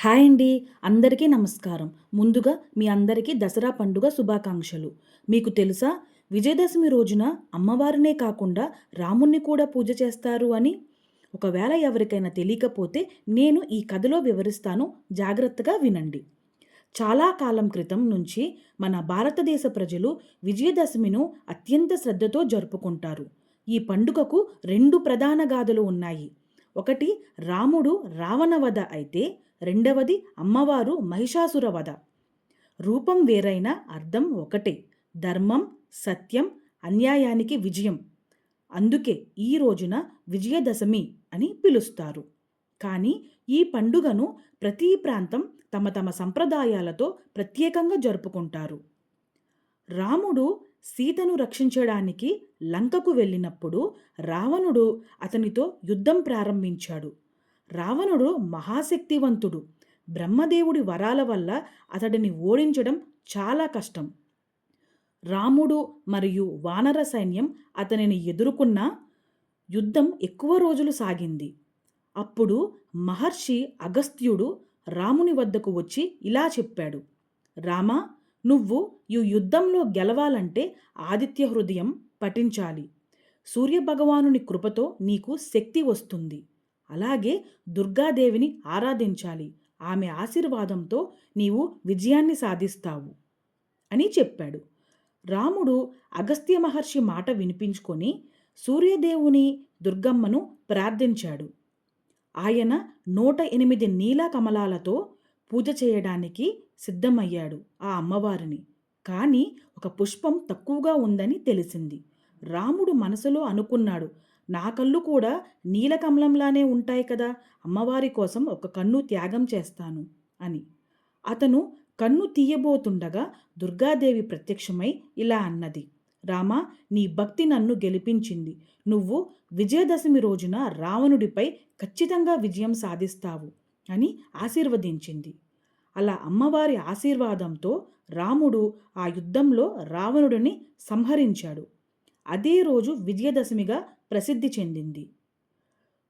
Hi అండి అందరికీ నమస్కారం. ముందుగా మీ అందరికీ దసరా పండుగ శుభాకాంక్షలు. మీకు తెలుసా? విజయదశమి రోజున అమ్మవారినే కాకుండా రాముణ్ణి కూడా పూజ చేస్తారు అని? ఒకవేళ ఎవరికైనా తెలియకపోతే నేను ఈ కథలో వివరిస్తాను. జాగ్రత్తగా వినండి. చాలా కాలం క్రితం నుంచి మన భారతదేశ ప్రజలు విజయదశమిను అత్యంత శ్రద్ధతో జరుపుకుంటారు. ఈ పండుగకు రెండు ప్రధాన గాథలు ఉన్నాయి. ఒకటి రాముడు రావణ వధ అయితే రెండవది అమ్మవారు మహిషాసురవధ రూపం వేరైన అర్థం ఒకటే. ధర్మం సత్యం అన్యాయానికి విజయం. అందుకే ఈ రోజున విజయదశమి అని పిలుస్తారు. కానీ ఈ పండుగను ప్రతి ప్రాంతం తమ తమ సంప్రదాయాలతో ప్రత్యేకంగా జరుపుకుంటారు. రాముడు సీతను రక్షించడానికి లంకకు వెళ్ళినప్పుడు రావణుడు అతనితో యుద్ధం ప్రారంభించాడు. రావణుడు మహాశక్తివంతుడు. బ్రహ్మదేవుడి వరాల వల్ల అతడిని ఓడించడం చాలా కష్టం. రాముడు మరియు వానర సైన్యం అతనిని ఎదుర్కొన్న యుద్ధం ఎక్కువ రోజులు సాగింది. అప్పుడు మహర్షి అగస్త్యుడు రాముని వద్దకు వచ్చి ఇలా చెప్పాడు. రామా నువ్వు ఈ యుద్ధంలో గెలవాలంటే ఆదిత్య హృదయం పఠించాలి. సూర్యభగవానుని కృపతో నీకు శక్తి వస్తుంది. అలాగే దుర్గాదేవిని ఆరాధించాలి. ఆమె ఆశీర్వాదంతో నీవు విజయాన్ని సాధిస్తావు అని చెప్పాడు. రాముడు అగస్త్య మహర్షి మాట వినిపించుకొని సూర్యదేవుని దుర్గమ్మను ప్రార్థించాడు. ఆయన నూట ఎనిమిది నీల కమలాలతో పూజ చేయడానికి సిద్ధమయ్యాడు ఆ అమ్మవారిని. కానీ ఒక పుష్పం తక్కువగా ఉందని తెలిసింది. రాముడు మనసులో అనుకున్నాడు నా కళ్ళు కూడా నీలకమలంలానే ఉంటాయి కదా అమ్మవారి కోసం ఒక కన్ను త్యాగం చేస్తాను అని. అతను కన్ను తీయబోతుండగా దుర్గాదేవి ప్రత్యక్షమై ఇలా అన్నది రామ నీ భక్తి నన్ను గెలిపించింది. నువ్వు విజయదశమి రోజున రావణుడిపై ఖచ్చితంగా విజయం సాధిస్తావు అని ఆశీర్వదించింది. అలా అమ్మవారి ఆశీర్వాదంతో రాముడు ఆ యుద్ధంలో రావణుడిని సంహరించాడు. అదే రోజు విజయదశమిగా ప్రసిద్ధి చెందింది.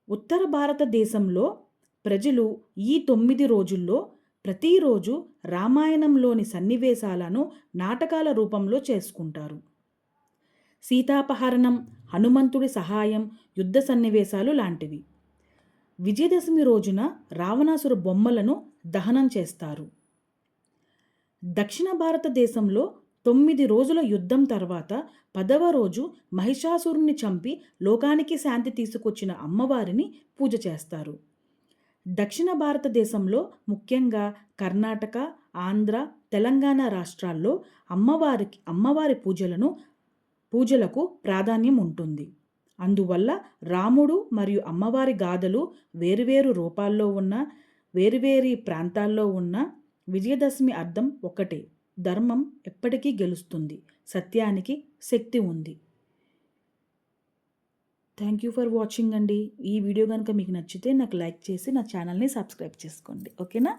ఉత్తర భారతదేశంలో ప్రజలు ఈ తొమ్మిది రోజుల్లో ప్రతిరోజు రామాయణంలోని సన్నివేశాలను నాటకాల రూపంలో చేసుకుంటారు. సీతాపహరణం హనుమంతుడి సహాయం యుద్ధ సన్నివేశాలు లాంటివి. విజయదశమి రోజున రావణాసుర బొమ్మలను దహనం చేస్తారు. దక్షిణ భారతదేశంలో తొమ్మిది రోజుల యుద్ధం తర్వాత పదవ రోజు మహిషాసురుణ్ణి చంపి లోకానికి శాంతి తీసుకొచ్చిన అమ్మవారిని పూజ చేస్తారు. దక్షిణ భారతదేశంలో ముఖ్యంగా కర్ణాటక ఆంధ్ర తెలంగాణ రాష్ట్రాల్లో అమ్మవారికి అమ్మవారి పూజలను పూజలకు ప్రాధాన్యం ఉంటుంది. అందువల్ల రాముడు మరియు అమ్మవారి గాథలు వేరువేరు రూపాల్లో ఉన్న వేరువేరి ప్రాంతాల్లో ఉన్న విజయదశమి అర్థం ఒకటే. ధర్మం ఎప్పటికీ గెలుస్తుంది. సత్యానికి శక్తి ఉంది. థ్యాంక్ యూ ఫర్ వాచింగ్ అండి. ఈ వీడియో కనుక మీకు నచ్చితే నాకు లైక్ చేసి నా ఛానల్ని సబ్స్క్రైబ్ చేసుకోండి. ఓకేనా?